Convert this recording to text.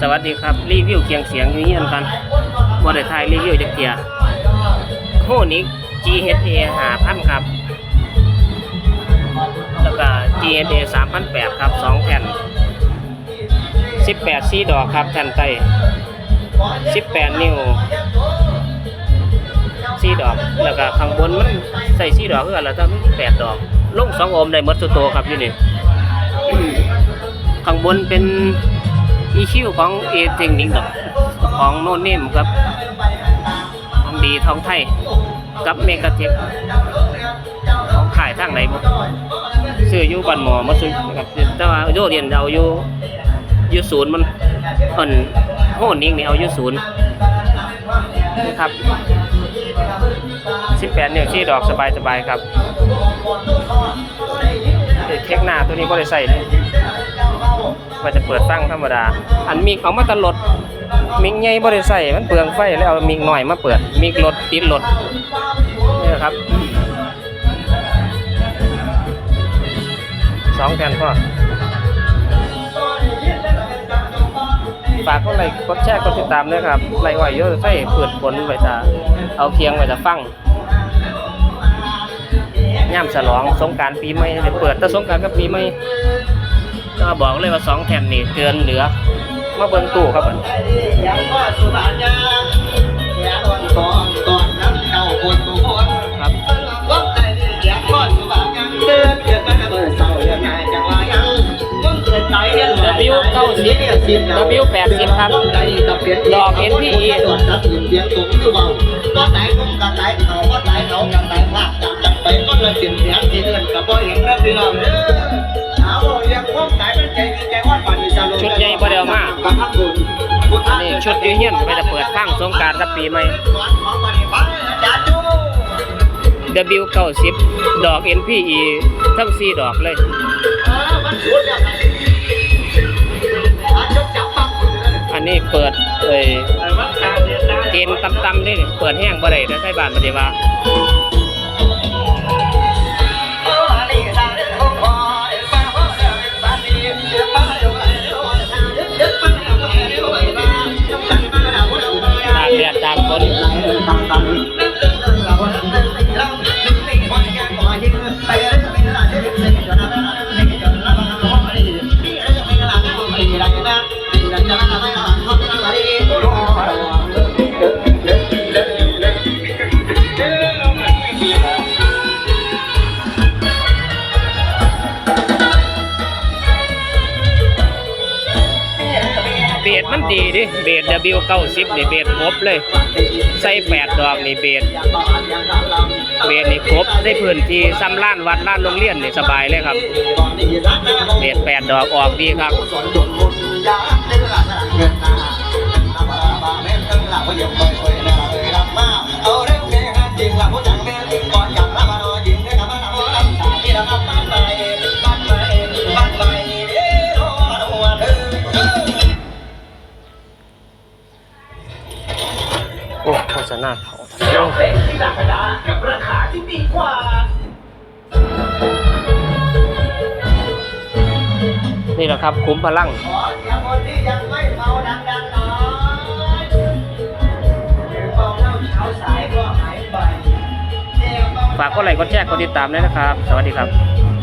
สวัสดีครับ รีวิวเคียงเสียงอยู่เฮียนกันบ่ได้ถ่ายรีวิวจักเทียโฮนิก GHA 5,000ครับ แล้วก็ GHA 3,800ครับ2แผ่น18ซีดอกครับแผ่นไต18นิ้วซีดอก แล้วก็ข้างบนมันใส่ซีดอกคือกันแล้วถ้ามัน8ดอกลง2โอห์มได้หมดตัวโตครับอยู่นี่ข้างบนเป็น EQ ของเอเทคนิคของโนเนมครับของดีทองไทย กับเมกาเทคของขายทางไหนบ่ซื้ออยู่บ้านหมอมาซื้อนะครับแต่ว่าโยเรียนเอาอยู่อยู่ศูนย์มันอ่อนโหนิ่งนี่เอาอยู่ศูนย์นี่ครับ18นิ้วชี้ดอกสบายสบายๆครับเอเทคหน้าตัวนี้บ่ได้ใส่เลย ว่าจะเปิดตั้งธรรมดา อันมีเขามาตลดมิกใหญ่บ่ได้ใส่มันเปลืองไฟแล้วเอามิกหน่อยมาเปิดมิกรถติดรถนี่ครับสองแผ่นพ่อฝากกดไลค์กดแชร์กดติดตามด้วยครับไลค์ไว้เยอะไฟเปิดผลไว้จะเอาเพียงไว้จะฟังย่ำฉลองสงการปีใหม่ได้เปิดแต่สงการกับปีใหม่ ก็บอกเลยว่าสองแผ่นนี่เกินเหลือมาเบิ่งตู้ครับผมยังก็สุบานยาเก้าคนทุกคนครับว่าใจเสียงก็สุบานยังเตือนเตือนกันเมื่อเศร้ายังไงจังว่ายังต้องเตือนใจเรื่อง W เก้าสิบ W แปดสิบครับใจกับเอก NPE ตรวจตัดสินเสียงตรงคือก็ไหนคงกันไหนเขาก็ไหนเขากันไหนพลาดจับจับไปก็เลยเปลี่ยนเสียงที่เดินกับบ่เห็นแล้วพี่น้องเด้อ นี่ชุดอยูเฮียนไปจะเปิดฟังสงการกับปีใหม่ W เก้าสิบดอก NPE ทั้งสี่ดอกเลยอันนี้เปิดเอ้ยเกณฑ์ต่ำๆนี่เปิดแห้งบ่ได้แต่ใช้บ้านบ่ได้ว่า ดตาก ฝนเบสมันดีดิเบส W เก้าสิบนี่เบสครบเลย ใส่แปดดอกนี่เบสเบสนี่ครบได้พื้นที่ซ้ำล้านวัดล้านโรงเรียนนี่สบายเลยครับ เบสแปดดอกออกดีครับ โอ้โฆษณาเขานี่แหละครับคุ้มพลังฝากกดไลค์กดแชร์กดติดตามด้วยนะครับ สวัสดีครับ